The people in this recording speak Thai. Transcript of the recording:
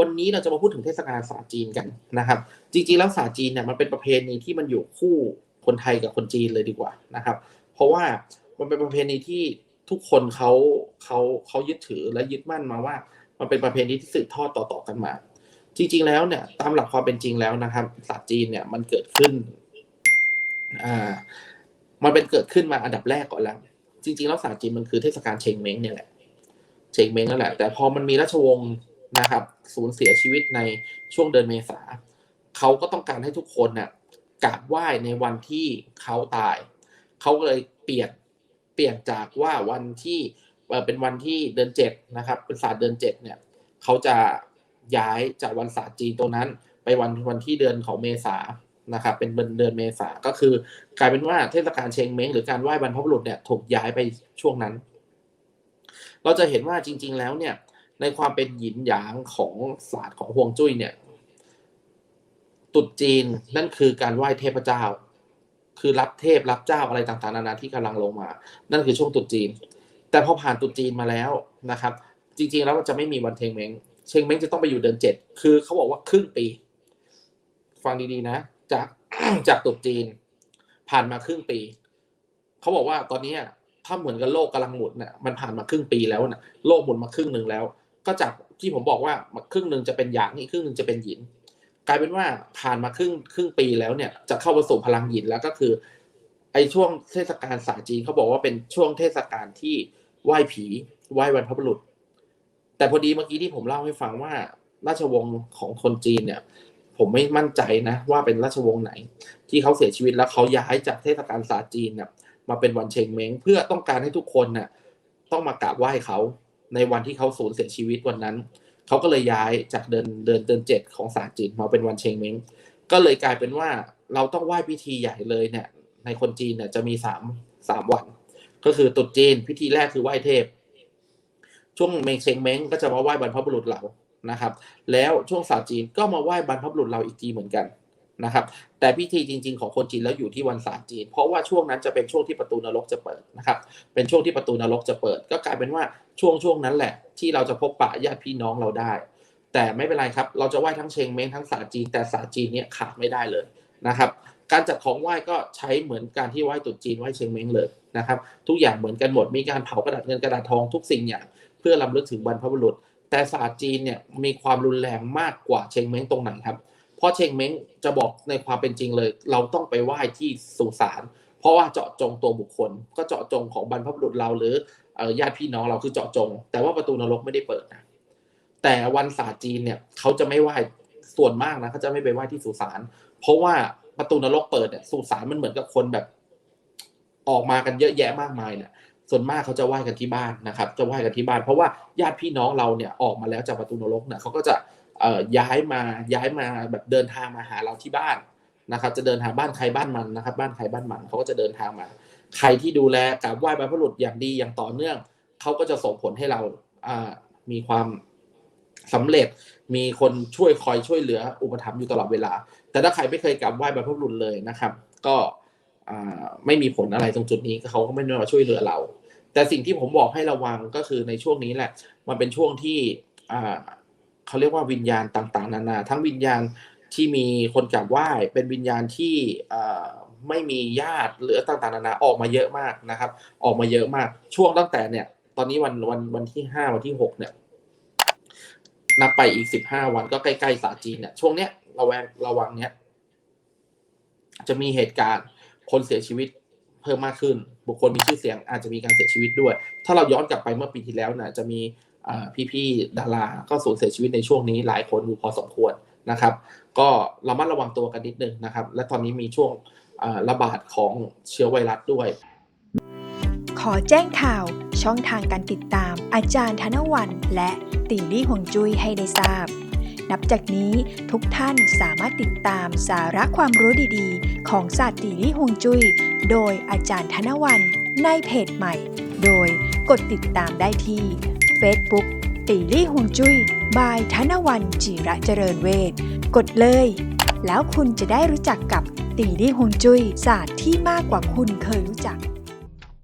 วันนี้เราจะมาพูดถึงเทศกาลศาสตร์จีนกันนะครับ จริงๆแล้วศาสตร์จีนเนี่ยมันเป็นประเพณีที่มันอยู่คู่คนไทยกับคนจีนเลยดีกว่านะครับ เพราะว่ามันเป็นประเพณีที่ทุกคนเขาเขาเขายึดถือและยึดมั่นมาว่า มันเป็นประเพณีที่สืบทอดต่อๆกันมา จริง ๆ แล้วเนี่ยตามหลักความเป็นจริงแล้วนะครับศาสตร์จีนเนี่ยมันเกิดขึ้นอ่า มันเป็นเกิดขึ้นมาอันดับแรกก่อนแล้ว จริงๆแล้วศาสตร์จีนมันคือเทศกาลเชงเม้งเนี่ยแหละ เชงเม้งนั่นแหละ แต่พอมันมีราชวงศ์นะครับสูญเสียชีวิตในช่วงเดือนเมษา เขาก็ต้องการให้ทุกคนน่ะกราบไหว้ในวันที่เขาตาย เขาก็เลยเปลี่ยนเปลี่ยนจากว่าวันที่เอ่อเป็นวันที่เดือนเจ็ดนะครับ เป็นศาสตร์เดือนเจ็ดเนี่ยเขาจะย้ายจากวันศาสตร์จีนตรงนั้น ไปวันวันที่เดือนของเมษา นะครับเป็นเดือนเดือนเมษาก็คือกลายเป็นว่าเทศกาลเชงเม้งหรือการไหว้บรรพบุรุษเนี่ยถูกย้ายไปช่วงนั้น เราจะเห็นว่าจริง ๆ แล้วเนี่ย ในความเป็นหยินหยางของศาสตร์ของฮวงจุ้ยเนี่ยตรุษจีนนั่นคือการไหว้เทพเจ้า คือรับเทพรับเจ้าอะไรต่างๆนานาที่กำลังลงมา นั่นคือช่วงตรุษจีน แต่พอผ่านตรุษจีนมาแล้วนะครับ จริง ๆ แล้วมันจะไม่มีวันเชงเม้งเชงเม้งจะต้องไปอยู่เดือนเจ็ดคือเขาบอกว่าครึ่งปี ฟังดีๆนะ จากจากตรุษจีน ผ่านมาครึ่งปี เขาบอกว่าตอนนี้ถ้าเหมือนกับโลกกำลังหมุนน่ะมันผ่านมาครึ่งปีแล้วน่ะโลกหมุนมาครึ่งหนึ่งแล้ว ก็จากที่ผมบอกว่าครึ่งหนึ่งจะเป็นหยางอีกครึ่งหนึ่งจะเป็นหยิน กลายเป็นว่าผ่านมาครึ่งครึ่งปีแล้วเนี่ย จะเข้ามาสู่พลังหยินแล้วก็คือ ไอ้ช่วงเทศกาลศาสตร์จีนเขาบอกว่าเป็นช่วงเทศกาลที่ไหว้ผีไหว้บรรพบุรุษ แต่พอดีเมื่อกี้ที่ผมเล่าให้ฟังว่าราชวงศ์ของคนจีนเนี่ย ผมไม่มั่นใจนะว่าเป็นราชวงศ์ไหน ที่เขาเสียชีวิตแล้วเขาย้ายจากเทศกาลศาสตร์จีนเนี่ยมาเป็นวันเชงเม้งเพื่อต้องการให้ทุกคนน่ะต้องมากราบไหว้เขาในวันที่เขาสูญเสียชีวิตวันนั้น เขาก็เลยย้ายจากเดือนเดือนเดือนเจ็ดของศาสตร์จีนมาเป็นวันเชงเม้งก็เลยกลายเป็นว่าเราต้องไหว้พิธีใหญ่เลยเนี่ย ในคนจีนเนี่ยจะมีสามสามวัน ก็คือตรุษจีนพิธีแรกคือไหว้เทพ ช่วงเมงเชงเม้งก็จะมาไหว้บรรพบุรุษเรา นะครับ แล้วช่วงศาสตร์จีนก็มาไหว้บรรพบุรุษเราอีกทีเหมือนกันนะครับ แต่พิธีจริง ๆ ของคนจีนแล้วอยู่ที่วันศาสตร์จีน เพราะว่าช่วงนั้นจะเป็นช่วงที่ประตูนรกจะเปิดนะครับ เป็นช่วงที่ประตูนรกจะเปิด ก็กลายเป็นว่าช่วงช่วงนั้นแหละ ที่เราจะพบปะญาติพี่น้องเราได้ แต่ไม่เป็นไรครับ เราจะไหว้ทั้งเชงเม้งทั้งศาสตร์จีน แต่ศาสตร์จีนเนี่ยขาดไม่ได้เลยนะครับ การจัดของไหว้ก็ใช้เหมือนการที่ไหว้ตรุษจีนไหว้เชงเม้งเลยนะครับ ทุกอย่างเหมือนกันหมด มีการเผากระดาษเงินกระดาษทองทุกสิ่งอย่าง เพื่อรำลึกถึงบรรพบุรุษ แต่ศาสตร์จีนเนี่ยมีความรุนแรงมากกว่าเชงเม้งตรงไหนครับ เพราะเชงเม้งจะบอกในความเป็นจริงเลย เราต้องไปไหว้ที่สุสานเพราะว่าเจาะจงตัวบุคคล ก็เจาะจงของบรรพบุรุษเราหรือญาติพี่น้องเราคือเจาะจง แต่ว่าประตูนรกไม่ได้เปิดนะแต่วันศาสตร์จีนเนี่ยเขาจะไม่ไหว้ส่วนมากนะเขาจะไม่ไปไหว้ที่สุสานเพราะว่าประตูนรกเปิดเนี่ยสุสานมันเหมือนกับคนแบบ ออกมากันเยอะแยะมากมายเนี่ย ส่วนมากเขาจะไหว้กันที่บ้านนะครับ จะไหว้กันที่บ้าน เพราะว่าญาติพี่น้องเราเนี่ยออกมาแล้วจากประตูนรกเนี่ยเขาก็จะย้ายมาย้ายมาแบบเดินทางมาหาเราที่บ้านนะครับ จะเดินทางบ้านใครบ้านมันนะครับ บ้านใครบ้านมันเขาก็จะเดินทางมา ใครที่ดูแลกราบไหว้บรรพบุรุษอย่างดีอย่างต่อเนื่องเขาก็จะส่งผลให้เรามีความสำเร็จมีคนช่วยคอยช่วยเหลืออุปถัมภ์อยู่ตลอดเวลา แต่ถ้าใครไม่เคยกราบไหว้บรรพบุรุษเลยนะครับ ก็ไม่มีผลอะไรตรงจุดนี้เขาก็ไม่ได้มาช่วยเหลือเรา แต่สิ่งที่ผมบอกให้ระวังก็คือในช่วงนี้แหละ มันเป็นช่วงที่เขาเรียกว่าวิญญาณต่าง ๆ นานา ทั้งวิญญาณที่มีคนกราบไหว้ เป็นวิญญาณที่ไม่มีญาติหรือต่างๆนานาออกมาเยอะมากนะครับ ออกมาเยอะมาก ช่วงตั้งแต่เนี่ย ตอนนี้วันวันวันที่ห้าวันที่หกเนี่ยนับไปอีกสิบห้าวันก็ใกล้ๆศาสตร์จีนเนี่ยช่วงเนี้ยระแวงระวังเนี้ยจะมีเหตุการณ์คนเสียชีวิต เพิ่มมากขึ้น บุคคลมีชื่อเสียงอาจจะมีการเสียชีวิตด้วย ถ้าเราย้อนกลับไปเมื่อปีที่แล้วนะจะมีอ่พี่ๆดาราก็สูญเสียชีวิตในช่วงนี้หลายคนอยู่พอสมควรนะครับ ก็เระมัดระวังตัวกันนิดนึงนะครับ และตอนนี้มีช่วงระบาดของเชื้อไวรัสด้วย ขอแจ้งข่าวช่องทางการติดตาม อาจารย์ธนวันและตีลี่หวงจุ้ยให้ได้ทราบ นับจากนี้ทุกท่านสามารถติดตามสาระความรู้ดีๆ ของศาสตร์ตีลี่หวงจุ้ยโดยอาจารย์ธนวันในเพจใหม่ โดยกดติดตามได้ที่ Facebook ตีลี่หวงจุ้ยบายธนวันจิระเจริญเวทกดเลย แล้วคุณจะได้รู้จักกับตีลี่หวงจุ้ยศาสตร์ที่มากกว่าคุณเคยรู้จัก